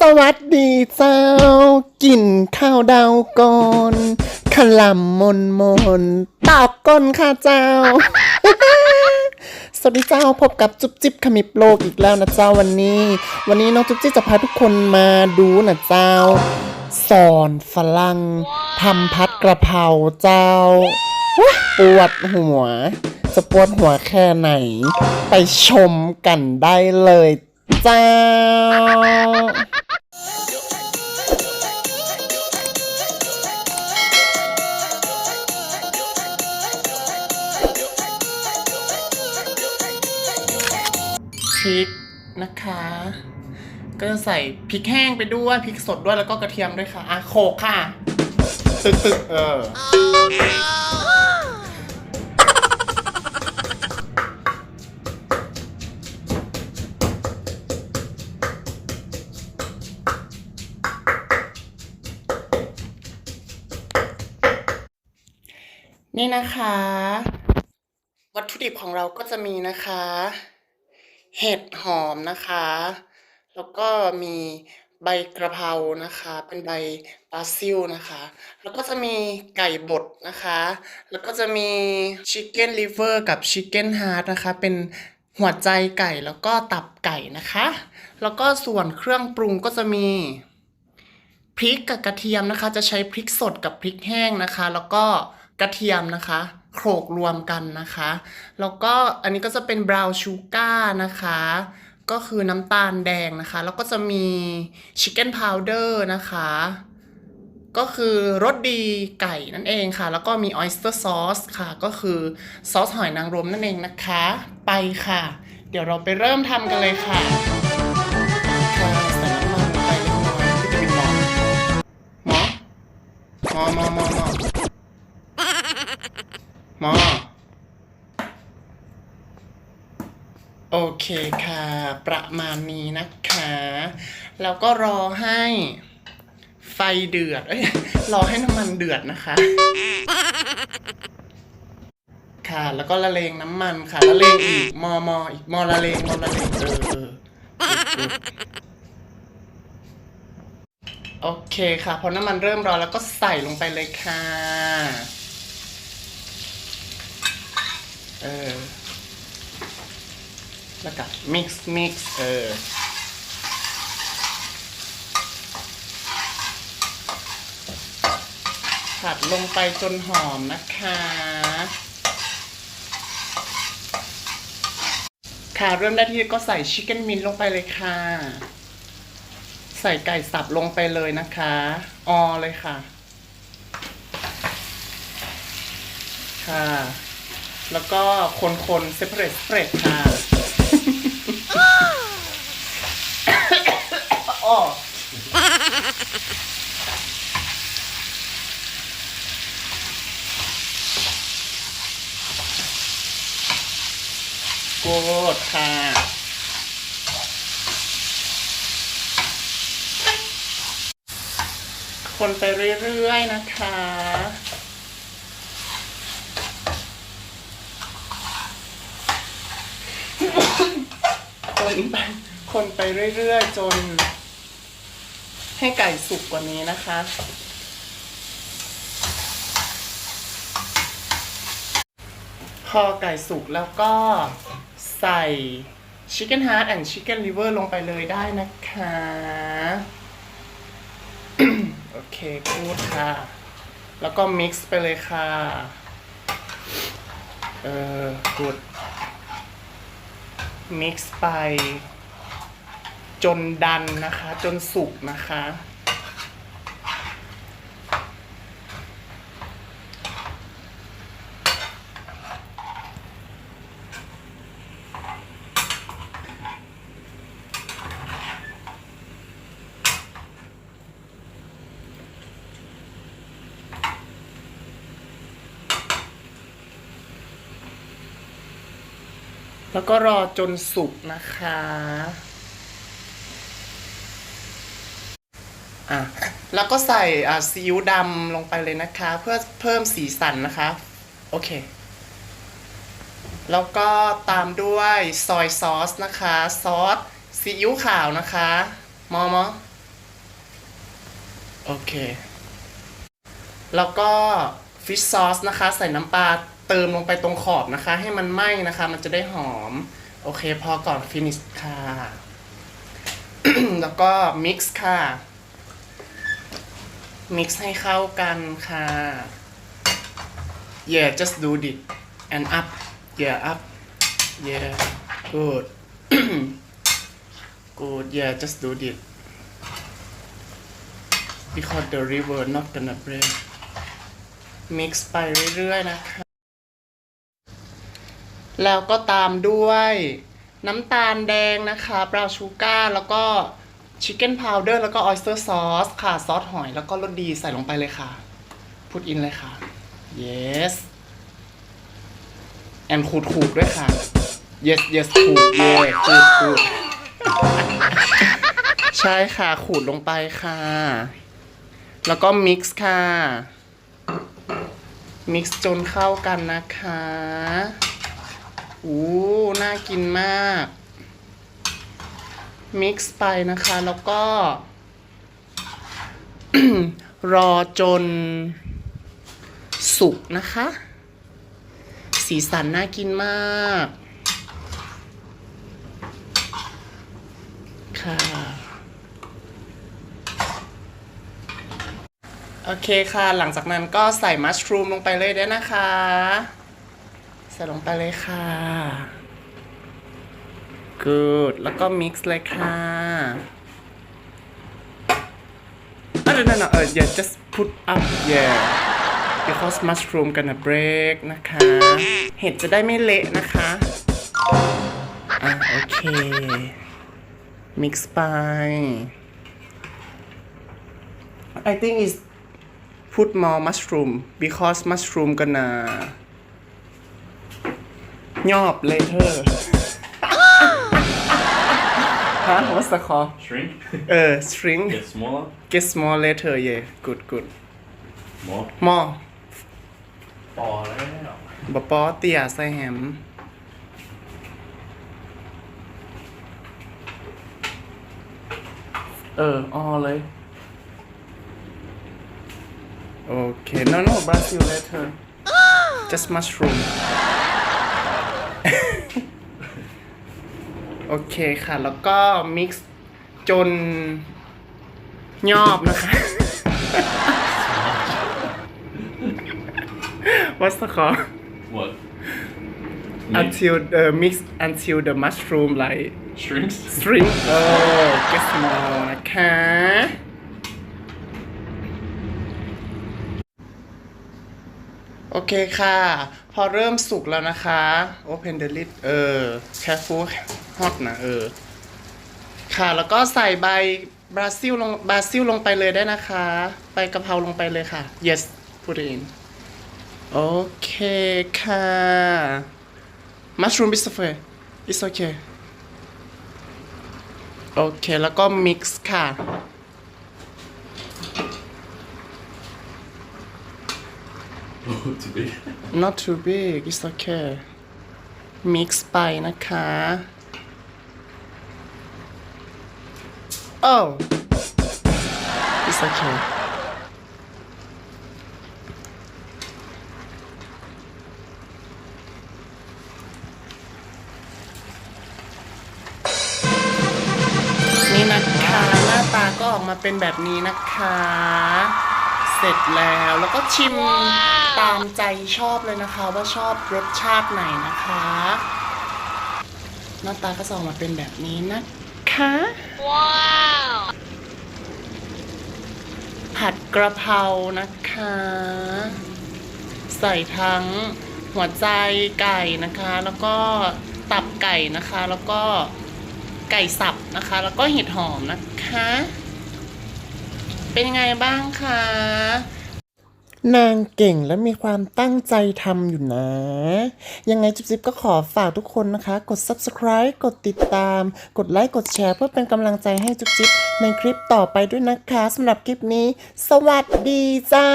สวัสดีเจ้า กินข้าวดาวก่อนขลำมนมนตอกก้นค่ะเจ้า สวัสดีเจ้าพบกับจุ๊บจิ๊บขมิบโลกอีกแล้วนะเจ้าวันนี้ วันนี้น้องจุ๊บจิ๊บจะพาทุกคนมาดูนะเจ้า สอนฝรั่งทำพัดกระเพราเจ้าว้าปวดหัว จะปวดหัวแค่ไหน ไปชมกันได้เลยเจ้า ริกนะคะ ก็จะใส่พริกแห้งไปด้วยพริกสดด้วยแล้วก็กระเทียมด้วยค่ะอะโขกค่ะ ตึกตึกๆเออ นี่นะคะ วัตถุดิบของเราก็จะมีนะคะ เห็ดหอมนะคะ แล้วก็มีใบกระเพรานะคะ เป็นใบบาซิลนะคะ แล้วก็จะมีไก่บดนะคะ แล้วก็จะมีชิคเก้นลิเวอร์กับชิคเก้นฮาร์ทนะคะ เป็นหัวใจไก่แล้วก็ตับไก่นะคะ แล้วก็ส่วนเครื่องปรุงก็จะมีพริกกับกระเทียมนะคะ จะใช้พริกสดกับพริกแห้งนะคะ แล้วก็กระเทียมนะคะ โขลกรวมกันนะคะ แล้วก็อันนี้ก็จะเป็นบราวน์ชูการ์นะคะ ก็คือน้ำตาลแดงนะคะ แล้วก็จะมีชิคเก้นพาวเดอร์นะคะ ก็คือรสดีไก่นั่นเองค่ะ แล้วก็มีออยสเตอร์ซอสค่ะ ก็คือซอสหอยนางรมนั่นเองนะคะ ไปค่ะ เดี๋ยวเราไปเริ่มทำกันเลยค่ะค่ะ หมอโอเคค่ะ ประมาณนี้นะคะ แล้วก็รอให้ไฟเดือด เอ้ย รอให้น้ำมันเดือดนะคะ ค่ะ แล้วก็ละเลงน้ำมันค่ะ ละเลงอีก มอมออีก มอละเลง มอละเลง เออเออโอเคค่ะ พอน้ำมันเริ่มร้อนแล้วก็ใส่ลงไปเลยค่ะ เออ แล้วก็ mix mix เออ ผัดลงไปจนหอมนะคะ ค่ะเริ่มได้ที่ก็ใส่ชิคเก้นมินลงไปเลยค่ะ ใส่ไก่สับลงไปเลยนะคะ ออเลยค่ะ ค่ะ แล้วก็คนๆเซปเรตเปรตค่ะอ้อโกดค่ะคนไปเรื่อยๆนะคะ นไปคนไปเรื่อยๆ จน ให้ไก่สุกกว่านี้นะคะ พอไก่สุกแล้วก็ใส่ Chicken Heart and Chicken Liver ลงไปเลยได้นะคะ โอเคพูดค่ะ แล้วก็ mix ไปเลยค่ะ เออกูด mix ไป จนดันนะคะ จนสุกนะคะ แล้วก็รอจนสุกนะคะ อะ แล้วก็ใส่อ่าซีอิ๊วดำลงไปเลยนะคะ เพื่อเพิ่มสีสันนะคะ โอเค แล้วก็ตามด้วยซอยซอสนะคะ ซอสซีอิ๊วขาวนะคะ มอมอโอเค แล้วก็ฟิชซอสนะคะ ใส่น้ำปลา เติมลงไปตรงขอบนะคะ ให้มันไหม้นะคะ มันจะได้หอม โอเคพอก่อนฟินิชค่ะ แล้วก็มิกซ์ค่ะมิกซ์ให้เข้ากันค่ะ yeah just do it and up yeah up yeah good good yeah just do it because the river not gonna break mix ไปเรื่อยๆนะคะ แล้วก็ตามด้วยน้ำตาลแดงนะคะบราวชูการ์แล้วก็ชิคเก้นพาวเดอร์แล้วก็ออ s สเตอร์ซอสค่ะ ซอสหอยแล้วก็รสดีใส่ลงไปเลยค่ะพุดอินเลยค่ะ yes and ขูดขูดๆด้วยค่ะ yes yes ขูด yeah ขูดขูดใช่ค่ะขูดลงไปค่ะ แล้วก็ mix ค่ะ mix จนเข้ากันนะคะ อู้น่ากินมาก มิกซ์ไปนะคะ แล้วก็ รอจน สุกนะคะ สีสันน่ากินมาก ค่ะ โอเคค่ะ หลังจากนั้นก็ใส่มัชรูมลงไปเลยได้นะคะ ส่ลงไปเลยค่ะ good แล้วก็ mix เลยค่ะอะ no no no เออ yeah just put up yeah because mushroom gonna break นะคะ เห็ดจะได้ไม่เละนะคะ อะ โอเค mix ไป I think is put more mushroom because mushroom gonna ยอบ later ฮะ what's the call Shrink? เออ string Get smaller? get small later yeah good good More? more พอแล้วบปอเตียใส่แฮม เออออเลย โอเค no no Brazil later just mushroom โอเคค่ะ แล้วก็ mix จนยอบนะคะ What's the call What? until the mix until the mushroom like Shrinks? string โอ้ get small นะคะ โอ เคค่ะ พอเริ่มสุกแล้วนะคะ open the lid เออ careful hot นะเออ ค่ะแล้วก็ใส่ใบบราซิลลงบราซิลลงไปเลยได้นะคะ ใบกะเพราลงไปเลยค่ะ yes put it in โอเคค่ะ mushroom is okay it's okay โอเค แล้วก็ mix ค่ะ Oh, too big. not too big it's okay mix ไปนะคะ oh it's okay นี่นะคะ หน้าตาก็ออกมาเป็นแบบนี้นะคะ เสร็จแล้ว แล้วก็ชิมตามใจชอบเลยนะคะ ว่าชอบรสชาติไหนนะคะ หน้าตาก็จะออกมาเป็นแบบนี้นะคะผัดกระเพรานะคะ ใส่ทั้งหัวใจไก่นะคะ แล้วก็ตับไก่นะคะ แล้วก็ไก่สับนะคะ แล้วก็เห็ดหอมนะคะ เป็นยังไงบ้างคะ นางเก่งและมีความตั้งใจทำอยู่นะ ยังไงจิ๊บจิ๊บก็ขอฝากทุกคนนะคะ กด subscribe กดติดตาม กดไลค์กดแชร์เพื่อเป็นกำลังใจให้จิ๊บจิ๊บในคลิปต่อไปด้วยนะคะสำหรับคลิปนี้ สวัสดีเจ้า